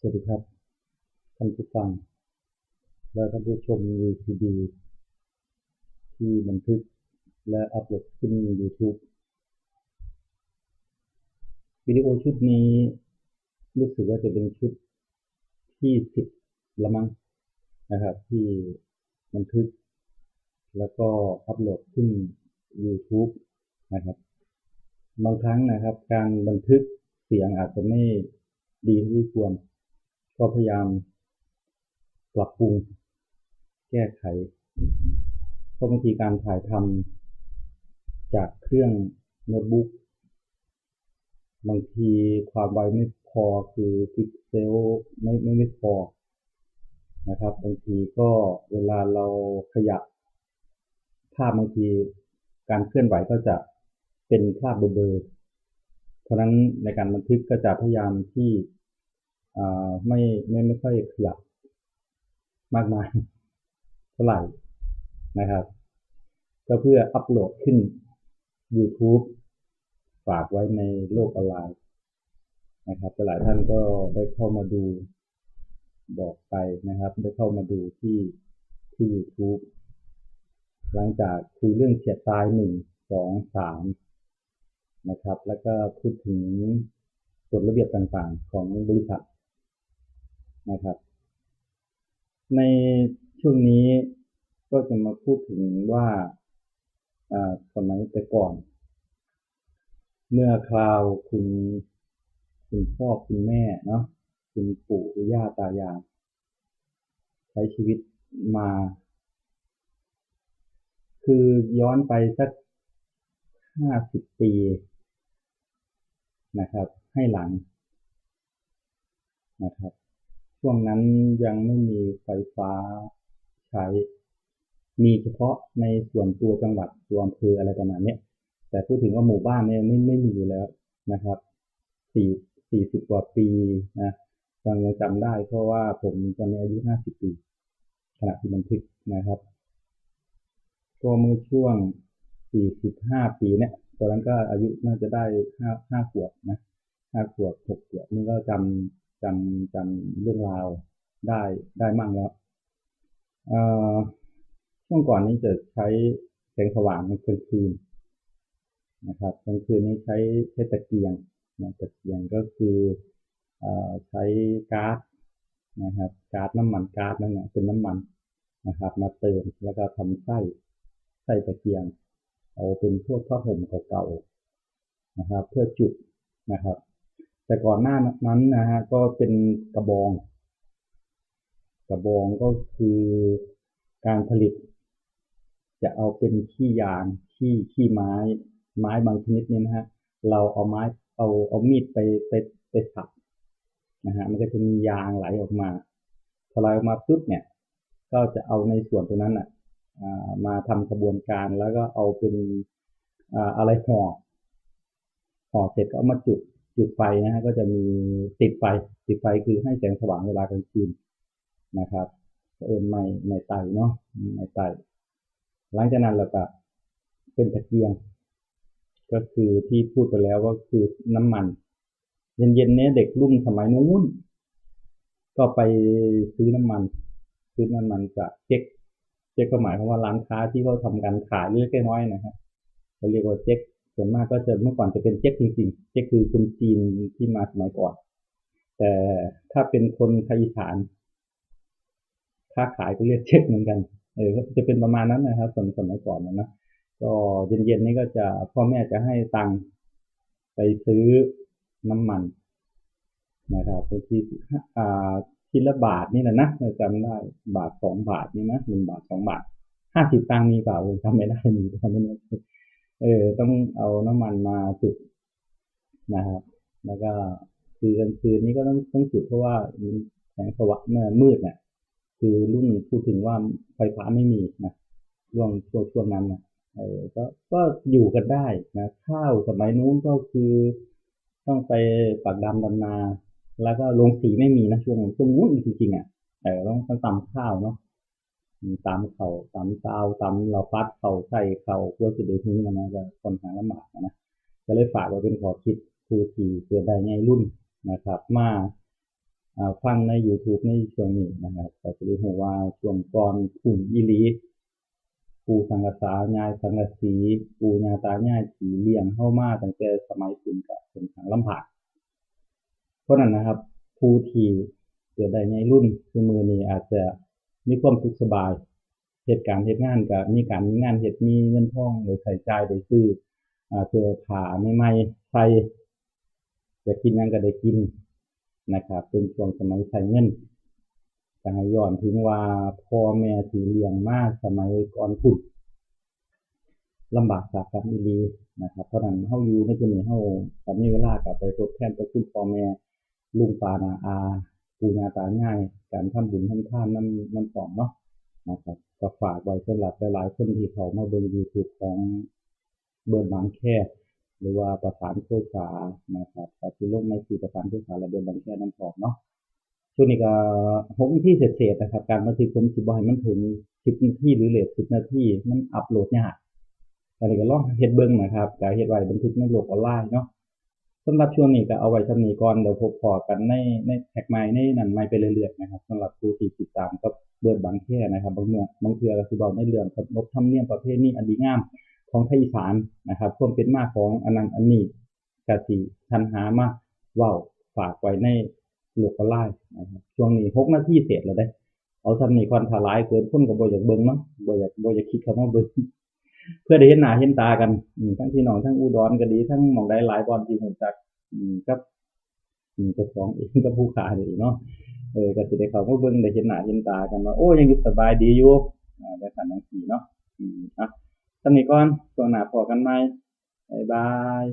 สวัสดีครับ ท่านผู้ฟัง และท่านผู้ชม VCD ที่บันทึกและอัปโหลดขึ้น YouTube วิดีโอชุดนี้รู้สึกว่าจะเป็นชุดที่สิบละมั้งนะครับ ที่บันทึก แล้วก็อัปโหลดขึ้น YouTube นะครับบางครั้งนะครับ การบันทึกเสียงอาจจะไม่ดีที่ควร ก็พยายามปรับปรุง แก้ไขเพราะบางทีการถ่ายทำจากเครื่องโน้ตบุ๊กบางทีความไวไม่พอคือพิกเซลไม่ไม่ไม่พอนะครับบางทีก็เวลาเราขยับภาพบางทีการเคลื่อนไหวก็จะเป็นภาพเบลอเพราะนั้นในการบันทึกก็จะพยายามที่ ไม่ไม่ไม่ค่อยขยับมากมายเท่าไหร่นะครับ ก็เพื่ออัปโหลดขึ้น YouTube ฝากไว้ในโลกออนไลน์นะครับหลายท่านก็ได้เข้ามาดูบอกไปนะครับ ได้เข้ามาดูที่ที่ YouTube หลังจากคุยเรื่องเฉียดตายหนึ่งสองสามนะครับ แล้วก็พูดถึงกฎระเบียบต่างๆของบริษัท นะครับ ในช่วงนี้ก็จะมาพูดถึงว่าสมัยแต่ก่อน เมื่อคราวคุณคุณพ่อคุณแม่เนาะคุณปู่คุณย่าตายายใช้ชีวิตมา คือย้อนไปสักห้าสิบปีนะครับ ให้หลังนะครับ ช่วงนั้นยังไม่มีไฟฟ้าใช้ มีเฉพาะในส่วนตัวจังหวัดตัวอำเภออะไรประมาณนี้แต่พูดถึงว่าหมู่บ้านเนี่ยไม่ไม่มีอยู่แล้วนะครับสี่สี่สิบกว่าปีนะยังจำได้เพราะว่าผมตอนนี้อายุห้าสิบปีขณะที่บันทึกนะครับก็เมื่อช่วงสี่สิบห้าปีเนี่ยตอนนั้นก็อายุน่าจะได้ห้าห้าขวบนะห้าขวบหกขวบนี่ก็จำ จำจำเรื่องราวได้ได้มั่งแล้วช่วงก่อนนี้จะใช้แสงสว่างในกลางคืนนะครับกลางคืนนี้ใช้ใช้ตะเกียงนะตะเกียงก็คืออใช้ก๊าซนะครับก๊าซน้ำมันก๊าซนั่นแหละเป็นน้ำมันนะครับ มาเติมแล้วก็ทำไส้ไส้ตะเกียง เอาเป็นพวกผ้าห่มเก่าๆนะครับ เพื่อจุดนะครับ แต่ก่อนหน้านั้นนะฮะก็เป็นกระบอง กระบองก็คือการผลิต จะเอาเป็นขี้ยางขี้ขี้ไม้ ไม้บางชนิดนี่นะฮะเราเอาไม้เอาเอามีดไปไปไปสับนะฮะมันก็จะมียางไหลออกมาพอไหลออกมาปุ๊บเนี่ย ก็จะเอาในส่วนตรงนั้นอะมาทำกระบวนการแล้วก็เอาเป็นอะไรห่อห่อเสร็จก็เอามาจุด จุดไฟนะฮะก็จะมีติดไฟ ติดไฟคือให้แสงสว่างเวลากลางคืนนะครับเอินไม่ไม่ไตเนาะไม่ไตหลังจากนั้นเราก็เป็นตะเกียง ก็คือที่พูดไปแล้วก็คือน้ำมัน เย็นๆเนี้ยเด็กรุ่นสมัยนู้นก็ไปซื้อน้ำมัน ซื้อน้ำมันจากเจ๊กเจ๊กก็หมายความว่าร้านค้าที่เขาทำการขายเล็กน้อยนะฮะเขาเรียกว่าเจ๊ก ส่วนมากก็จะเมื่อก่อนจะเป็นเจ๊กจริงๆเจ๊กคือคนจีนที่มาสมัยก่อน แต่ถ้าเป็นคนไทยอีสานค้าขายก็เรียกเจ๊กเหมือนกันเออจะเป็นประมาณนั้นนะครับสมัยสมัยก่อนนะก็เย็นๆนี่ก็จะพ่อแม่จะให้ตังค์ไปซื้อน้ำมันนะครับที่อ่าทีละบาทนี่แหละนะจำได้บาทสองบาทนี่นะหนึ่งบาทสองบาทห้าสิบตังค์มีเปล่าจำไม่ได้มีตอนนี้ เออต้องเอาน้ำมันมาจุดนะครับ แล้วก็คือกลางคืนนี้ก็ต้องต้องจุดเพราะว่าแสงสว่างเมื่อมืดเนี่ยคือรุ่นพูดถึงว่าไฟฟ้าไม่มีนะช่วงช่วงช่วงนั้นนะเออก็ก็อยู่กันได้นะข้าวสมัยนู้นก็คือต้องไปปักดำดำนา แล้วก็ลงสีไม่มีนะช่วงช่วงนู้นจริงๆอะเออต้องต้องตำข้าวเนาะ ตำเขาตำเตาตำเราฟัดเขาใส่เขาเพื่อจะได้ทิ้งมันนะจะคนหาลำบากนะก็เลยฝากไว้เป็นขอคิดทูทีเกิดได้ไงรุ่นนะครับ มาฟังใน YouTube ในช่วงนี้นะครับก็สิได้ฮู้ว่าช่วงก่อนพุ่นอีหลีปูสังกษายายสังกะสีปู่ย่าตายายที่เลี้ยงเรามาตั้งแต่สมัยพุ่นก็ค่อนข้างลำบากเพราะนั้นนะครับผู้ที่เกิดได้ในรุ่นซุมื้อนี้อาจจะ มีความสุขสบายเฮ็ดการณ์เฮ็ดงานก็มีการมีงานเฮ็ดมีเงินทองได้ใช้จ่ายได้ซื้ออ่าเสื้อผ้าใหม่ๆใส่จะกินหยังก็ได้กินนะครับ เป็นช่วงสมัยใช้เงินก็ให้ย้อนถึงว่าพ่อแม่ที่เลี้ยงมาสมัยก่อนพุ่นลำบากยากกันอีหลีนะครับ เพราะนั้นเราอยู่ในจุดนี้เราก็มีเวลาก็ไปทดแทนพระคุณพ่อแม่ลุงป้านาอา ปู่ย่าตายาย การทำบุญทำทานนำนำของเนาะนะครับก็ฝากไว้สำหรับหลายๆคนที่เขามาเบิ่ง YouTube ของเบิร์ดบางแคหรือว่าประสานโฆษานะครับก็สิลงในสื่อประสานโฆษาและเบิร์ดบางแคน้ำพร้อมเนาะช่วงนี้ก็6นาทีเศษๆนะครับ การบันทึกผมสิบ่ให้มันถึง10นาทีหรือเลต10นาทีมันอัปโหลดยากก็เลยก็ลองเฮ็ดเบิ่งนะครับก็เฮ็ดไว้บันทึกในโลกออนไลน์เนาะ สำหรับช่วงนี้ก็เอาไว้สำนีก่อนเดี๋ยวพบพอกันในในแท็กใหม่ในนั้นใหม่ไปเรื่อยๆนะครับสำหรับผู้ที่ติดตามกับเบิร์ดบางแคนะครับ บางเมื่อบางเทือก็สิเว้าในเรื่องขนบธรรมเนียมประเพณีอันดีงามของภาคอีสานนะครับความเป็นมากของอันนั้นอันนี้ก็สิสรรหามาว้าฝากไว้ในโลกออนไลน์นะครับช่วงนี้6นาทีเสร็จแล้วเด้ เอาส่ำนี้ก่อนถลายเกินคนก็บ่อยากเบิ่งเนาะบอยากบอยากคลิกเข้ามาเบิ่ง เพื่อได้เห็นหน้าเห็นตากันทั้งพี่น้องทั้งอุดรก็ดีทั้งหมองใดหลายบอนที่รู้จักกับเจ้าของเองกับผู้ค้านี่เนาะเออก็สิได้เขาก็เบิ่งได้เห็นหน้าเห็นตากันว่าโอ้ยังอยู่สบายดีอยู่อ่าจังซั่นจังซี่เนาะอืมอะสนิทก่อนตัวหน้าพอกันไหมบายบาย